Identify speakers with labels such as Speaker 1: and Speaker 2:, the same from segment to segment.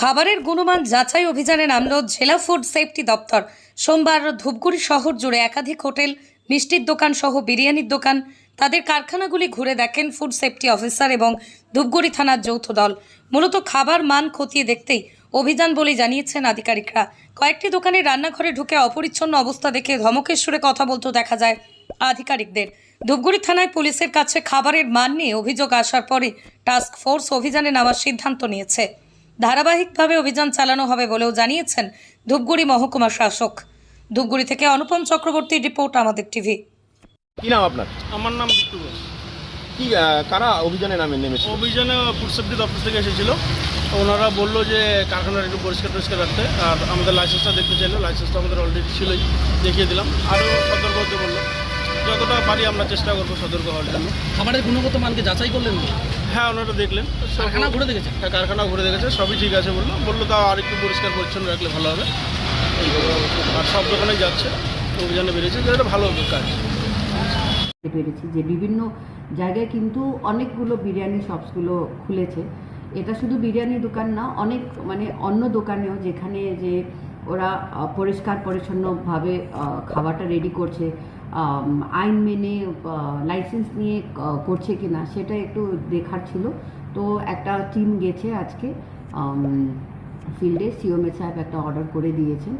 Speaker 1: খাবারের গুণমান যাচাই অভিযানে নামল জেলা ফুড সেফটি দপ্তর। সোমবার ধূপগুড়ি শহর জুড়ে একাধিক হোটেল, মিষ্টির দোকান সহ বিরিয়ানির দোকান, তাদের কারখানাগুলি ঘুরে দেখেন ফুড সেফটি অফিসার এবং ধূপগুড়ি থানার যৌথ দল। মূলত খাবার মান খতিয়ে দেখতেই অভিযান বলে জানিয়েছেন আধিকারিকরা। কয়েকটি দোকানে রান্নাঘরে ঢুকে অপরিচ্ছন্ন অবস্থা দেখে ধমকের সুরে কথা বলতে দেখা যায় আধিকারিকদের। ধূপগুড়ি থানায় পুলিশের কাছে খাবারের মান নিয়ে অভিযোগ আসার পরে টাস্ক ফোর্স অভিযানে নামার সিদ্ধান্ত নিয়েছে। ধারাবাহিকভাবে অভিযান চালানো হবে বলেও জানিয়েছেন ধূপগুড়ি মহকুমা শাসক। ধূপগুড়ি থেকে অনুপম চক্রবর্তীর রিপোর্ট আমাদের টিভি।
Speaker 2: কি নাম আপনার?
Speaker 3: আমার নাম বিট্টু ঘোষ।
Speaker 2: কি আহ, কারা অভিযানে নামে নেমেছে
Speaker 3: অভিযানে ফুড সেফটি দপ্তর থেকে এসেছিল। ওনারা বলল যে কারখানার একটু পরিষ্কার টরিষ্কার রাখতে। আর আমাদের লাইসেন্সটা দেখতে চাইলো। লাইসেন্সটা আমাদের অলরেডি ছিলই দেখিয়ে দিলাম। আরও সতর্ক হতে বলল। পারি আমরা চেষ্টা করব সতর্ক হওয়ার জন্য।
Speaker 4: খাবারের গুণগত মানকে যাচাই করলেন?
Speaker 3: হ্যাঁ ওনারা দেখলেন।
Speaker 4: কারখানা ঘুরে দেখেছে
Speaker 3: হ্যাঁ কারখানা ঘুরে দেখেছে সবই ঠিক আছে বলল। বলল তাও আর একটু পরিষ্কার পরিচ্ছন্ন রাখলে ভালো হবে। আর সব দোকানে যাচ্ছে অভিযানে বেরিয়েছে। যে এটা ভালো কাজ।
Speaker 5: পেরেছি যে বিভিন্ন জায়গায় কিন্তু অনেকগুলো বিরিয়ানি শপসগুলো খুলেছে। এটা শুধু বিরিয়ানি দোকান না অনেক মানে অন্য দোকানেও যেখানে যে ওরা পরিষ্কার পরিচ্ছন্নভাবে খাবারটা রেডি করছে। আইন মেনে লাইসেন্স নিয়ে করছে কি না সেটা একটু দেখার ছিল। তো একটা টিম গেছে আজকে ফিল্ডে সিওমে সাহেব একটা অর্ডার করে দিয়েছেন।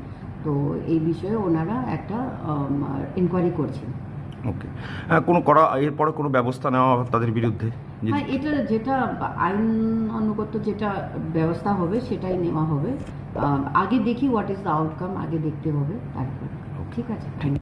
Speaker 5: তো এই বিষয়ে ওনারা একটা ইনকোয়ারি করছেন।
Speaker 6: ওকে হ্যাঁ কোনো করা এরপরে কোনো ব্যবস্থা নেওয়া হবে তাদের বিরুদ্ধে?
Speaker 5: হ্যাঁ এটা যেটা আইন অনুগত যেটা ব্যবস্থা হবে সেটাই নেওয়া হবে। আগে দেখি হোয়াট ইজ দ্য আউটকাম আগে দেখতে হবে তারপরে। ঠিক আছে? থ্যাংক